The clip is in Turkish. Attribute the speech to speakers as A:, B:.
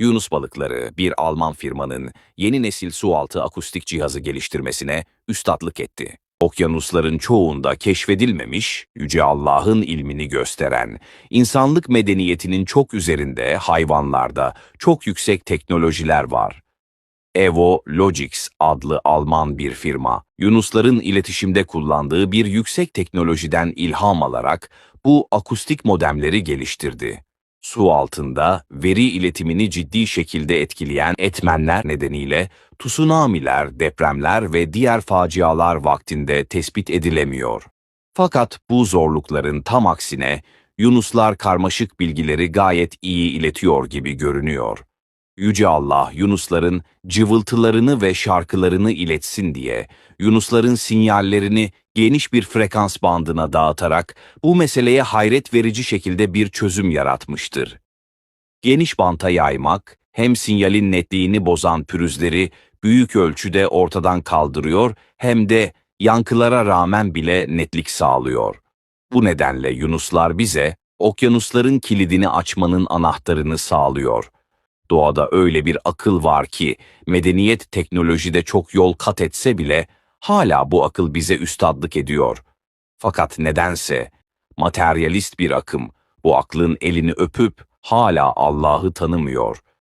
A: Yunus balıkları bir Alman firmanın yeni nesil sualtı akustik cihazı geliştirmesine üstatlık etti. Okyanusların çoğunda keşfedilmemiş, Yüce Allah'ın ilmini gösteren, insanlık medeniyetinin çok üzerinde hayvanlarda çok yüksek teknolojiler var. Evo Logics adlı Alman bir firma, Yunusların iletişimde kullandığı bir yüksek teknolojiden ilham alarak bu akustik modemleri geliştirdi. Su altında veri iletimini ciddi şekilde etkileyen etmenler nedeniyle tsunamiler, depremler ve diğer facialar vaktinde tespit edilemiyor. Fakat bu zorlukların tam aksine Yunuslar karmaşık bilgileri gayet iyi iletiyor gibi görünüyor. Yüce Allah Yunusların cıvıltılarını ve şarkılarını iletsin diye Yunusların sinyallerini geniş bir frekans bandına dağıtarak bu meseleye hayret verici şekilde bir çözüm yaratmıştır. Geniş banta yaymak hem sinyalin netliğini bozan pürüzleri büyük ölçüde ortadan kaldırıyor hem de yankılara rağmen bile netlik sağlıyor. Bu nedenle Yunuslar bize okyanusların kilidini açmanın anahtarını sağlıyor. Doğada öyle bir akıl var ki medeniyet teknolojide çok yol kat etse bile hala bu akıl bize üstadlık ediyor. Fakat nedense materyalist bir akım bu aklın elini öpüp hala Allah'ı tanımıyor.